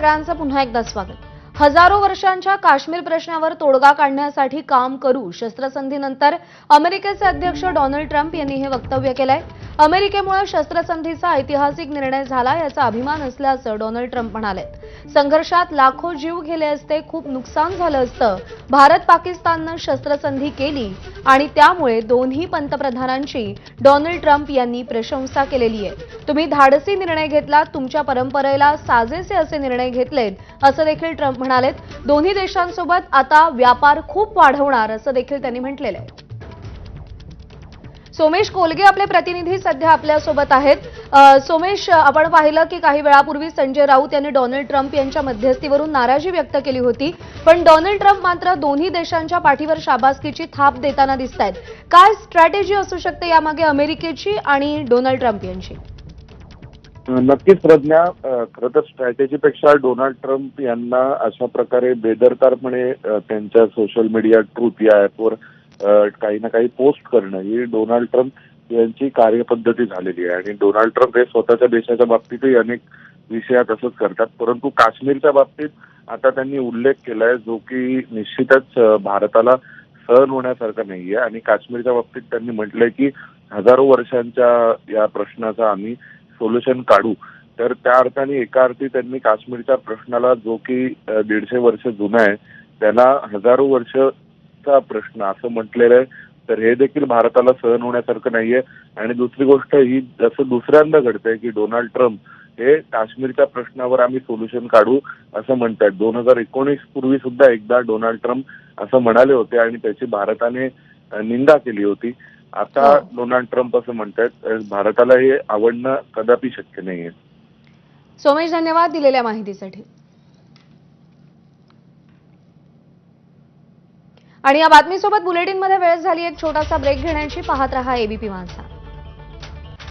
सगळ्यांचं पुन्हा एकदा स्वागत. हजारो वर्षांच्या काश्मीर प्रश्नावर तोडगा काढण्यासाठी काम करू शस्त्रसंधीनंतर अमेरिकेचे अध्यक्ष डोनाल्ड ट्रम्प यांनी हे वक्तव्य केलंय. अमेरिकेमुळे शस्त्रसंधीचा ऐतिहासिक निर्णय झाला याचा अभिमान असल्याचं डोनाल्ड ट्रम्प म्हणाले. संघर्षात लाखो जीव गेले असते खूप नुकसान झालं असतं. भारत पाकिस्ताननं शस्त्रसंधी केली आणि त्यामुळे दोन्ही पंतप्रधानांची डोनाल्ड ट्रम्प यांनी प्रशंसा केलेली आहे. तुम्ही धाडसी निर्णय घेतला तुमच्या परंपरेला साजेसे असे निर्णय घेतलेत असं देखील ट्रम्प म्हणालेत. दोन्ही देशांसोबत आता व्यापार खूप वाढवणार असं देखील त्यांनी म्हटलेलं आहे. सोमेश कोलगे आपले प्रतिनिधी सध्या आपल्यासोबत आहेत. सोमेश आपण पाहिलं की काही वेळापूर्वी संजय राऊत यांनी डोनाल्ड ट्रम्प यांच्या मध्यस्थीवरून नाराजी व्यक्त केली होती. पण डोनाल्ड ट्रम्प मात्र दोन्ही देशांच्या पाठीवर शाबासकीची थाप देताना दिसत आहेत काय स्ट्रॅटेजी असू शकते यामागे अमेरिकेची आणि डोनाल्ड ट्रम्प यांची? नक्कीच प्रज्ञा. खरं तर स्ट्रॅटेजीपेक्षा डोनाल्ड ट्रम्प यांना अशा प्रकारे बेदरकारपणे त्यांच्या सोशल मीडिया ट्रूथ या ऍपवर काही ना काही पोस्ट करणं ही डोनाल्ड ट्रम्प यांची कार्यपद्धती झालेली आहे. आणि डोनाल्ड ट्रम्प हे स्वतःच्या देशाच्या बाबतीतही अनेक विषयात असंच करतात. परंतु काश्मीरच्या बाबतीत आता त्यांनी उल्लेख केलाय जो की निश्चितच भारताला सहन होण्यासारखा नाहीये. आणि काश्मीरच्या बाबतीत त्यांनी म्हटलंय की हजारो वर्षांच्या या प्रश्नाचा आम्ही सोल्युशन काढू. तर त्या अर्थाने एका अर्थी त्यांनी काश्मीरच्या प्रश्नाला जो की दीडशे वर्ष जुना आहे त्याला हजारो वर्ष वर्षचा प्रश्न. असं म्हटलेलं आहे. तर हे देखील भारताला सहन होण्यासारखं नाहीये. आणि दुसरी गोष्ट ही जसं दुसऱ्यांदा घडतंय की डोनाल्ड ट्रम्प हे काश्मीरच्या प्रश्नावर आम्ही सोल्युशन काढू असं म्हणतायत दोन हजार एकोणीस पूर्वी सुद्धा एकदा डोनाल्ड ट्रम्प असं म्हणाले होते आणि त्याची भारताने निंदा केली होती. आता हो. डोनाल्ड ट्रम्प असं म्हणतायत अ, भारताला हे आवडणं कदापि शक्य नाहीये. सोमेश धन्यवाद दिलेल्या माहितीसाठी. आणि या बातमीसोबत बुलेटिनमध्ये वेळ झाली एक छोटासा ब्रेक घेण्याची पाहत रहा एबीपी माझा